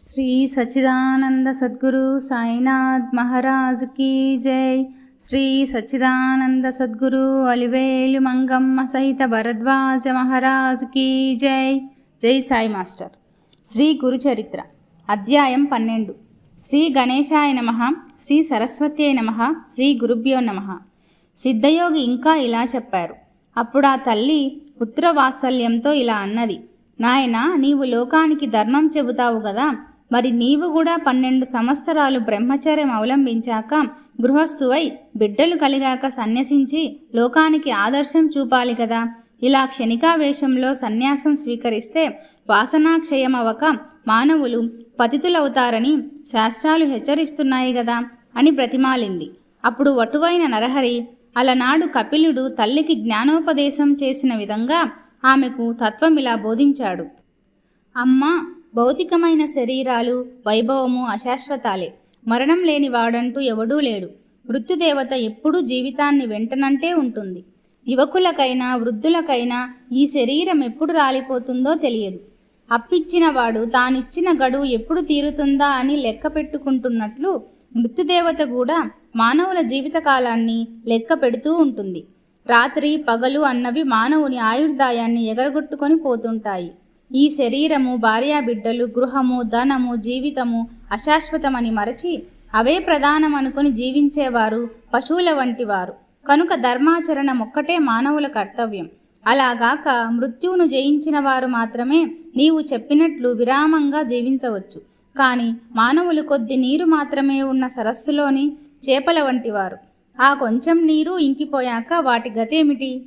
శ్రీ సచ్చిదానంద సద్గురు సాయినాథ్ మహారాజ్ కీ జై. శ్రీ సచ్చిదానంద సద్గురు అలివేలు మంగమ్మ సహిత భరద్వాజ మహారాజ్ కీ జై. జై సాయి మాస్టర్. శ్రీ గురుచరిత్ర అధ్యాయం పన్నెండు. శ్రీ గణేశాయ నమ శ్రీ సరస్వత్యై నమ శ్రీ గురుభ్యో నమ. సిద్ధయోగి ఇంకా ఇలా చెప్పారు. అప్పుడు ఆ తల్లి పుత్రవాత్సల్యంతో ఇలా అన్నది నాయన నీవు లోకానికి ధర్మం చెబుతావు కదా మరి నీవు కూడా పన్నెండు సంవత్సరాలు బ్రహ్మచర్యం అవలంబించాక గృహస్థువై బిడ్డలు కలిగాక సన్యసించి లోకానికి ఆదర్శం చూపాలి కదా. ఇలా క్షణికావేశంలో సన్యాసం స్వీకరిస్తే వాసనాక్షయమవక మానవులు పతితులవుతారని శాస్త్రాలు హెచ్చరిస్తున్నాయి కదా అని ప్రతిమాలింది. అప్పుడు వటువైన నరహరి అలనాడు కపిలుడు తల్లికి జ్ఞానోపదేశం చేసిన విధంగా ఆమెకు తత్వం ఇలా బోధించాడు. అమ్మ భౌతికమైన శరీరాలు వైభవము అశాశ్వతాలే. మరణం లేని వాడంటూ ఎవడూ లేడు. మృత్యుదేవత ఎప్పుడూ జీవితాన్ని వెంటనంటే ఉంటుంది. యువకులకైనా వృద్ధులకైనా ఈ శరీరం ఎప్పుడు రాలిపోతుందో తెలియదు. అప్పిచ్చిన వాడు తానిచ్చిన గడువు ఎప్పుడు తీరుతుందా అని లెక్క పెట్టుకుంటున్నట్లు మృత్యుదేవత కూడా మానవుల జీవితకాలాన్ని లెక్క పెడుతూ ఉంటుంది. రాత్రి పగలు అన్నవి మానవుని ఆయుర్దాయాన్ని ఎగరగొట్టుకొని పోతుంటాయి. ఈ శరీరము భార్యాబిడ్డలు గృహము ధనము జీవితము అశాశ్వతమని మరచి అవే ప్రధానం అనుకుని జీవించేవారు పశువుల వంటి వారు కనుక ధర్మాచరణం ఒక్కటే మానవుల కర్తవ్యం. అలాగాక మృత్యువును జయించిన వారు మాత్రమే నీవు చెప్పినట్లు విరామంగా జీవించవచ్చు. కానీ మానవులు కొద్ది నీరు మాత్రమే ఉన్న సరస్సులోని చేపల వంటివారు. ఆ కొంచెం నీరు ఇంకిపోయాక వాటి గతేమిటి?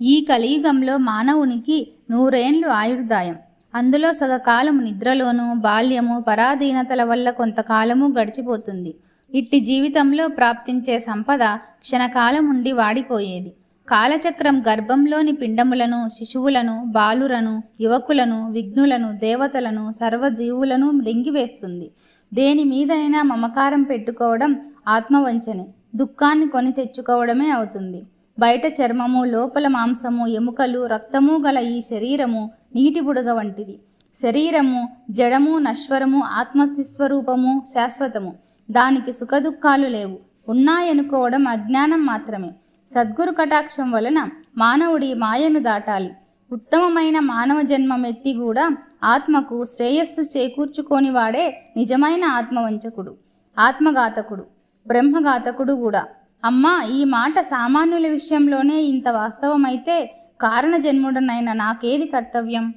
ఈ కలియుగంలో మానవునికి నూరేండ్లు ఆయుర్దాయం. అందులో సగకాలము నిద్రలోనూ బాల్యము పరాధీనతల వల్ల కొంతకాలము గడిచిపోతుంది. ఇట్టి జీవితంలో ప్రాప్తించే సంపద క్షణకాలం ఉండి వాడిపోయేది. కాలచక్రం గర్భంలోని పిండములను శిశువులను బాలురను యువకులను విఘ్నులను దేవతలను సర్వజీవులను మృంగివేస్తుంది దేని మీదైనా మమకారం పెట్టుకోవడం ఆత్మవంచనే. దుఃఖాన్ని కొని తెచ్చుకోవడమే అవుతుంది. బయట చర్మము లోపల మాంసము ఎముకలు రక్తము గల ఈ శరీరము నీటి బుడగ వంటిది. శరీరము జడము నశ్వరము ఆత్మస్వరూపము శాశ్వతము. దానికి సుఖదుఖాలు లేవు. ఉన్నాయనుకోవడం అజ్ఞానం మాత్రమే. సద్గురు కటాక్షం వలన మానవుడి మాయను దాటాలి. ఉత్తమమైన మానవ జన్మమెత్తి కూడా ఆత్మకు శ్రేయస్సు చేకూర్చుకోని వాడే నిజమైన ఆత్మవంచకుడు ఆత్మఘాతకుడు బ్రహ్మఘాతకుడు కూడా అమ్మా ఈ మాట సామాన్యుల విషయంలోనే ఇంత వాస్తవమైతే కారణజన్ముడనైన నాకేది కర్తవ్యం?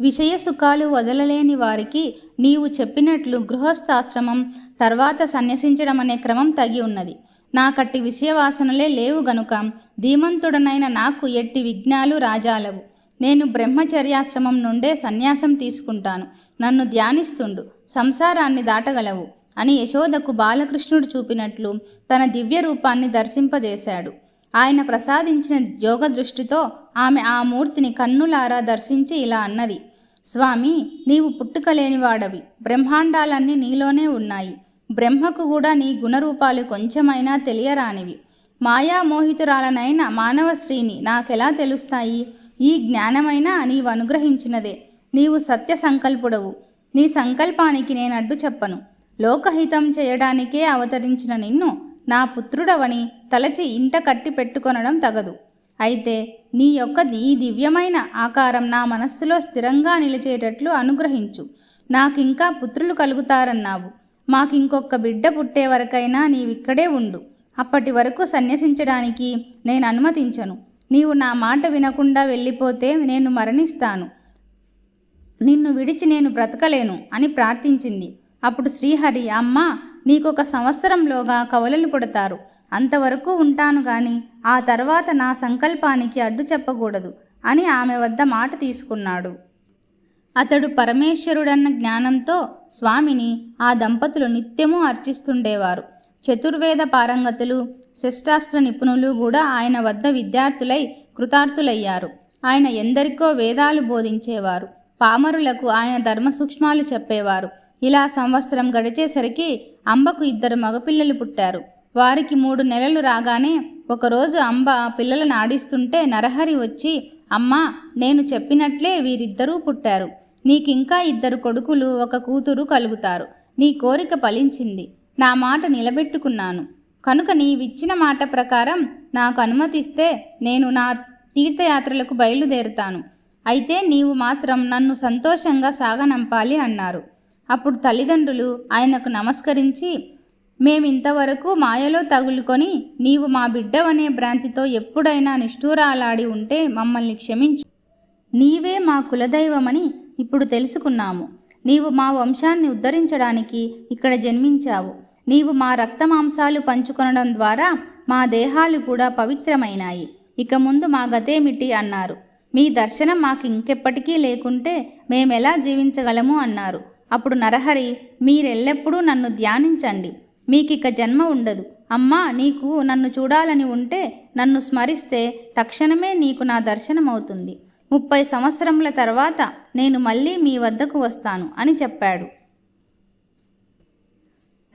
విషయ సుఖాలు వదలలేని వారికి నీవు చెప్పినట్లు గృహస్థాశ్రమం తర్వాత సన్యసించడం అనే క్రమం తగి ఉన్నది. నాకట్టి విషయవాసనలే లేవు గనుక ధీమంతుడనైన నాకు ఎట్టి విఘ్నాలు రాజాలవు. నేను బ్రహ్మచర్యాశ్రమం నుండే సన్యాసం తీసుకుంటాను. నన్ను ధ్యానిస్తుండు. సంసారాన్ని దాటగలవు. అని యశోదకు బాలకృష్ణుడు చూపినట్లు తన దివ్య రూపాన్ని దర్శింపజేశాడు. ఆయన ప్రసాదించిన యోగ దృష్టితో ఆమె ఆ మూర్తిని కన్నులారా దర్శించి ఇలా అన్నది స్వామి నీవు పుట్టుకలేనివాడవి. బ్రహ్మాండాలన్నీ నీలోనే ఉన్నాయి. బ్రహ్మకు కూడా నీ గుణరూపాలు కొంచెమైనా తెలియరానివి. మాయామోహితురాలనైన మానవ స్త్రీని నాకెలా తెలుస్తాయి? ఈ జ్ఞానమైనా నీవు అనుగ్రహించినదే. నీవు సత్య సంకల్పుడవు. నీ సంకల్పానికి నేను అడ్డు చెప్పను. లోకహితం చేయడానికే అవతరించిన నిన్ను నా పుత్రుడవని తలచి ఇంట కట్టి పెట్టుకొనడం తగదు. అయితే నీ యొక్క ఈ దివ్యమైన ఆకారం నా మనస్సులో స్థిరంగా నిలిచేటట్లు అనుగ్రహించు. నాకింకా పుత్రులు కలుగుతారన్నావు. మాకింకొక బిడ్డ పుట్టే వరకైనా నీవిక్కడే ఉండు. అప్పటి వరకు సన్యసించడానికి నేను అనుమతించను. నీవు నా మాట వినకుండా వెళ్ళిపోతే నేను మరణిస్తాను. నిన్ను విడిచి నేను బ్రతకలేను అని ప్రార్థించింది. అప్పుడు శ్రీహరి అమ్మ నీకొక సంవత్సరంలోగా కవలలు పుడతారు. అంతవరకు ఉంటాను గాని ఆ తర్వాత నా సంకల్పానికి అడ్డు చెప్పకూడదు అని ఆమె వద్ద మాట తీసుకున్నాడు. అతడు పరమేశ్వరుడన్న జ్ఞానంతో స్వామిని ఆ దంపతులు నిత్యము అర్చిస్తుండేవారు. చతుర్వేద పారంగతులు శస్త్రాస్త్ర నిపుణులు కూడా ఆయన వద్ద విద్యార్థులై కృతార్థులయ్యారు. ఆయన ఎందరికో వేదాలు బోధించేవారు. పామరులకు ఆయన ధర్మ సూక్ష్మాలు చెప్పేవారు. ఇలా సంవత్సరం గడిచేసరికి అంబకు ఇద్దరు మగపిల్లలు పుట్టారు. వారికి మూడు నెలలు రాగానే ఒకరోజు అంబ పిల్లలను ఆడిస్తుంటే నరహరి వచ్చి అమ్మా నేను చెప్పినట్లే వీరిద్దరూ పుట్టారు. నీకింకా ఇద్దరు కొడుకులు ఒక కూతురు కలుగుతారు. నీ కోరిక ఫలించింది. నా మాట నిలబెట్టుకున్నాను. కనుక నీవిచ్చిన మాట ప్రకారం నాకు అనుమతిస్తే నేను నా తీర్థయాత్రలకు బయలుదేరుతాను. అయితే నీవు మాత్రం నన్ను సంతోషంగా సాగనంపాలి అన్నారు. అప్పుడు తల్లిదండ్రులు ఆయనకు నమస్కరించి మేమింతవరకు మాయలో తగులుకొని నీవు మా బిడ్డవనే భ్రాంతితో ఎప్పుడైనా నిష్ఠూరాలాడి ఉంటే మమ్మల్ని క్షమించు. నీవే మా కులదైవమని ఇప్పుడు తెలుసుకున్నాము. నీవు మా వంశాన్ని ఉద్ధరించడానికి ఇక్కడ జన్మించావు. నీవు మా రక్తమాంసాలు పంచుకొనడం ద్వారా మా దేహాలు కూడా పవిత్రమైనాయి. ఇక ముందు మా గతేమిటి? అన్నారు. మీ దర్శనం మాకు ఇంకెప్పటికీ లేకుంటే మేమెలా జీవించగలము? అన్నారు. అప్పుడు నరహరి మీరెల్లప్పుడూ నన్ను ధ్యానించండి. మీకిక జన్మ ఉండదు. అమ్మా నీకు నన్ను చూడాలని ఉంటే నన్ను స్మరిస్తే తక్షణమే నీకు నా దర్శనం అవుతుంది ముప్పై సంవత్సరముల తర్వాత నేను మళ్ళీ మీ వద్దకు వస్తాను అని చెప్పాడు.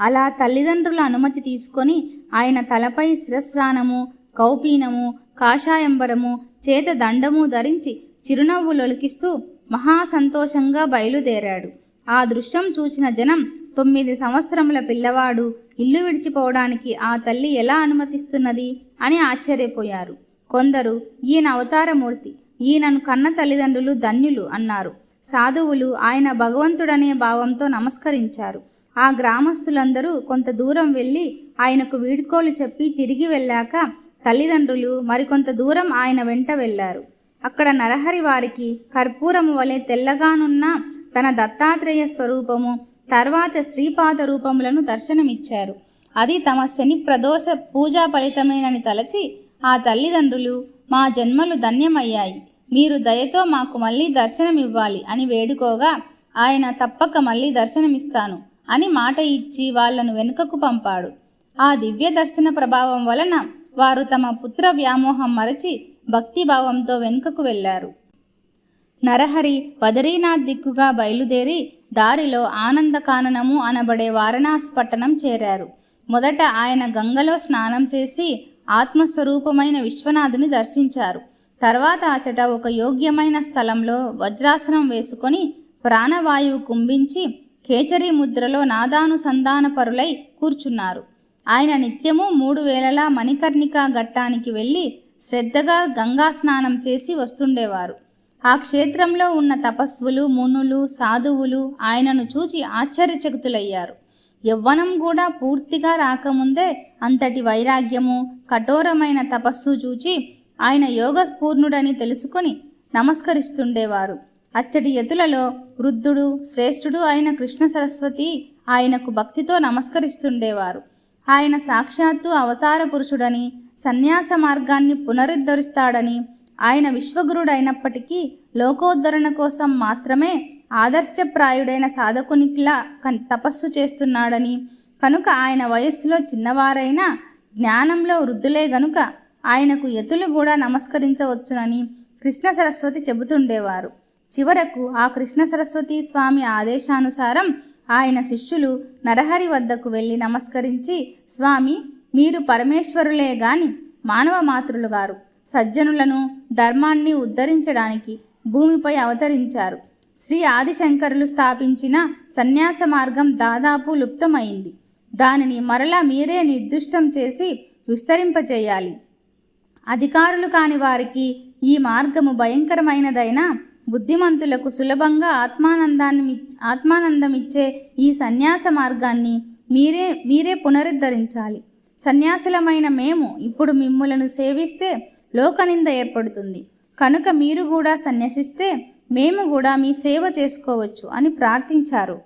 అలా తల్లిదండ్రుల అనుమతి తీసుకొని ఆయన తలపై శిరస్నానము కౌపీనము కాషాయంబరము చేత దండము ధరించి చిరునవ్వులొలికిస్తూ మహాసంతోషంగా బయలుదేరాడు. ఆ దృశ్యం చూచిన జనం తొమ్మిది సంవత్సరముల పిల్లవాడు ఇల్లు విడిచిపోవడానికి ఆ తల్లి ఎలా అనుమతిస్తున్నది అని ఆశ్చర్యపోయారు. కొందరు ఈయన అవతారమూర్తి ఈయనను కన్న తల్లిదండ్రులు ధన్యులు అన్నారు. సాధువులు ఆయన భగవంతుడనే భావంతో నమస్కరించారు. ఆ గ్రామస్తులందరూ కొంత దూరం వెళ్ళి ఆయనకు వీడ్కోలు చెప్పి తిరిగి వెళ్ళాక తల్లిదండ్రులు మరికొంత దూరం ఆయన వెంట వెళ్ళారు. అక్కడ నరహరి వారికి కర్పూరము వలె తెల్లగానున్న తన దత్తాత్రేయ స్వరూపము తర్వాత శ్రీపాద రూపములను దర్శనమిచ్చారు. అది తమ శని ప్రదోష పూజా ఫలితమేనని తలచి ఆ తల్లిదండ్రులు మా జన్మలు ధన్యమయ్యాయి. మీరు దయతో మాకు మళ్ళీ దర్శనమివ్వాలి అని వేడుకోగా ఆయన తప్పక మళ్ళీ దర్శనమిస్తాను అని మాట ఇచ్చి వాళ్ళను వెనుకకు పంపాడు. ఆ దివ్య దర్శన ప్రభావం వలన వారు తమ పుత్ర వ్యామోహం మరచి భక్తిభావంతో వెనుకకు వెళ్ళారు. నరహరి బదరీనాథ్ దిక్కుగా బయలుదేరి దారిలో ఆనందకాననము అనబడే వారణాసి పట్టణం చేరారు. మొదట ఆయన గంగలో స్నానం చేసి ఆత్మస్వరూపమైన విశ్వనాథుని దర్శించారు. తర్వాత అచట ఒక యోగ్యమైన స్థలంలో వజ్రాసనం వేసుకొని ప్రాణవాయువు కుంభించి కేచరీ ముద్రలో నాదానుసంధానపరులై కూర్చున్నారు. ఆయన నిత్యము మూడు వేలలా మణికర్ణిక ఘట్టానికి వెళ్ళి శ్రద్ధగా గంగా స్నానం చేసి వస్తుండేవారు. ఆ క్షేత్రంలో ఉన్న తపస్సులు మునులు సాధువులు ఆయనను చూచి ఆశ్చర్యచకితులయ్యారు. యవ్వనం కూడా పూర్తిగా రాకముందే అంతటి వైరాగ్యము కఠోరమైన తపస్సు చూచి ఆయన యోగస్పూర్ణుడని తెలుసుకొని నమస్కరిస్తుండేవారు. అచ్చటి యతులలో వృద్ధుడు శ్రేష్ఠుడు అయిన కృష్ణ సరస్వతి ఆయనకు భక్తితో నమస్కరిస్తుండేవారు. ఆయన సాక్షాత్తు అవతార పురుషుడని సన్యాస మార్గాన్ని పునరుద్ధరిస్తాడని ఆయన విశ్వగురుడైనప్పటికీ లోకోద్ధరణ కోసం మాత్రమే ఆదర్శప్రాయుడైన సాధకునికిలా కన్ తపస్సు చేస్తున్నాడని. కనుక ఆయన వయస్సులో చిన్నవారైనా జ్ఞానంలో వృద్ధులే గనుక ఆయనకు యతులు కూడా నమస్కరించవచ్చునని కృష్ణ సరస్వతి చెబుతుండేవారు. చివరకు ఆ కృష్ణ సరస్వతి స్వామి ఆదేశానుసారం ఆయన శిష్యులు నరహరి వద్దకు వెళ్ళి నమస్కరించి స్వామి మీరు పరమేశ్వరులే గాని మానవ మాతృలు గారు సజ్జనులను ధర్మాన్ని ఉద్ధరించడానికి భూమిపై అవతరించారు. శ్రీ ఆదిశంకరులు స్థాపించిన సన్యాస మార్గం దాదాపు లుప్తమైంది. దానిని మరలా మీరే నిర్దిష్టం చేసి విస్తరింపచేయాలి అధికారులు కాని వారికి ఈ మార్గము భయంకరమైనదైనా బుద్ధిమంతులకు సులభంగా ఆత్మానందాన్ని ఆత్మానందమిచ్చే ఈ సన్యాస మార్గాన్ని మీరే మీరే పునరుద్ధరించాలి. సన్యాసులమైన మేము ఇప్పుడు మిమ్ములను సేవిస్తే లోకనింద ఏర్పడుతుంది. కనుక మీరు కూడా సన్యసిస్తే మేము కూడా మీ సేవ చేసుకోవచ్చు అని ప్రార్థించారు.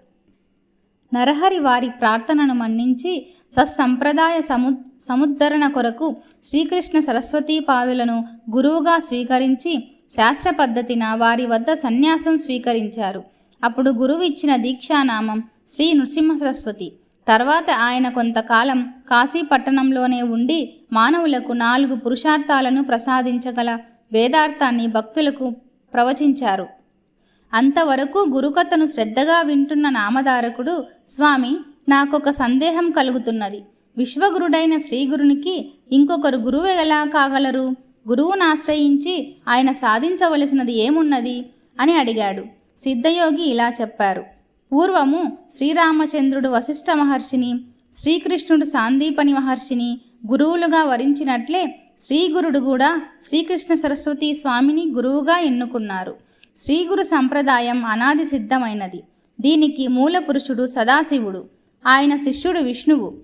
నరహరి వారి ప్రార్థనను మన్నించి సత్సంప్రదాయ సము సముద్ధరణ కొరకు శ్రీకృష్ణ సరస్వతీ పాదులను గురువుగా స్వీకరించి శాస్త్ర పద్ధతిన వారి వద్ద సన్యాసం స్వీకరించారు. అప్పుడు గురువు ఇచ్చిన దీక్షానామం శ్రీ నృసింహ సరస్వతి. తర్వాత ఆయన కొంతకాలం కాశీ పట్టణంలోనే ఉండి మానవులకు నాలుగు పురుషార్థాలను ప్రసాదించగల వేదార్థాన్ని భక్తులకు ప్రవచించారు. అంతవరకు గురుకథను శ్రద్ధగా వింటున్న నామధారకుడు స్వామి నాకొక సందేహం కలుగుతున్నది. విశ్వగురుడైన శ్రీగురునికి ఇంకొకరు గురువు ఎలా కాగలరు? గురువును ఆశ్రయించి ఆయన సాధించవలసినది ఏమున్నది? అని అడిగాడు. సిద్ధయోగి ఇలా చెప్పారు. పూర్వము శ్రీరామచంద్రుడు వశిష్ఠ మహర్షిని శ్రీకృష్ణుడు సాందీపని మహర్షిని గురువులుగా వరించినట్లే శ్రీగురుడు కూడా శ్రీకృష్ణ సరస్వతి స్వామిని గురువుగా ఎన్నుకున్నారు. శ్రీగురు సంప్రదాయం అనాది సిద్ధమైనది. దీనికి మూల పురుషుడు సదాశివుడు ఆయన శిష్యుడు విష్ణువు.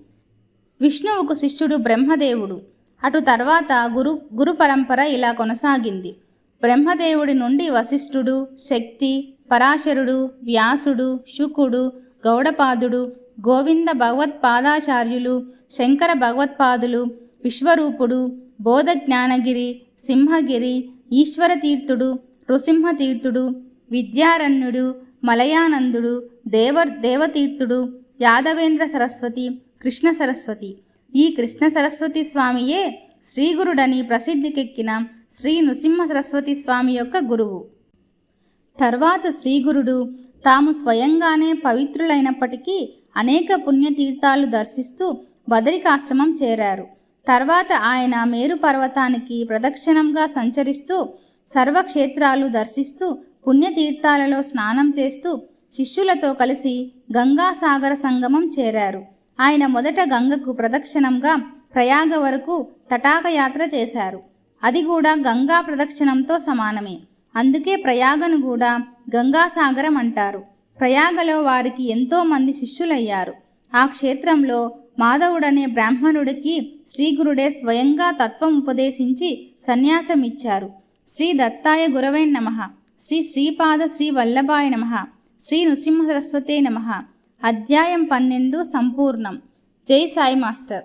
విష్ణువుకు శిష్యుడు బ్రహ్మదేవుడు. అటు తర్వాత గురు గురు పరంపర ఇలా కొనసాగింది. బ్రహ్మదేవుడి నుండి వశిష్ఠుడు శక్తి పరాశరుడు వ్యాసుడు శుకుడు గౌడపాదుడు గోవింద భగవత్పాదాచార్యులు శంకర భగవత్పాదులు విశ్వరూపుడు బోధజ్ఞానగిరి సింహగిరి ఈశ్వరతీర్థుడు నృసింహతీర్థుడు విద్యారణ్యుడు మలయానందుడు దేవ దేవతీర్థుడు యాదవేంద్ర సరస్వతి కృష్ణ సరస్వతి. ఈ కృష్ణ సరస్వతి స్వామియే శ్రీగురుడని ప్రసిద్ధికెక్కిన శ్రీ నృసింహ సరస్వతి స్వామి యొక్క గురువు. తర్వాత శ్రీగురుడు తాము స్వయంగానే పవిత్రులైనప్పటికీ అనేక పుణ్యతీర్థాలు దర్శిస్తూ బదరికాశ్రమం చేరారు. తర్వాత ఆయన మేరు పర్వతానికి ప్రదక్షిణంగా సంచరిస్తూ సర్వక్షేత్రాలు దర్శిస్తూ పుణ్యతీర్థాలలో స్నానం చేస్తూ శిష్యులతో కలిసి గంగాసాగర సంగమం చేరారు. ఆయన మొదట గంగకు ప్రదక్షిణంగా ప్రయాగ వరకు తటాకయాత్ర చేశారు. అది కూడా గంగా ప్రదక్షిణంతో సమానమే. అందుకే ప్రయాగను కూడా గంగాసాగరం అంటారు. ప్రయాగలో వారికి ఎంతోమంది శిష్యులయ్యారు. ఆ క్షేత్రంలో మాధవుడనే బ్రాహ్మణుడికి శ్రీగురుడే స్వయంగా తత్వం ఉపదేశించి సన్యాసమిచ్చారు. శ్రీ దత్తాయ గురవై నమ. శ్రీ శ్రీపాద శ్రీ వల్లభాయ నమ. శ్రీ నృసింహ సరస్వతే నమ. అధ్యాయం పన్నెండు సంపూర్ణం. జై సాయి మాస్టర్.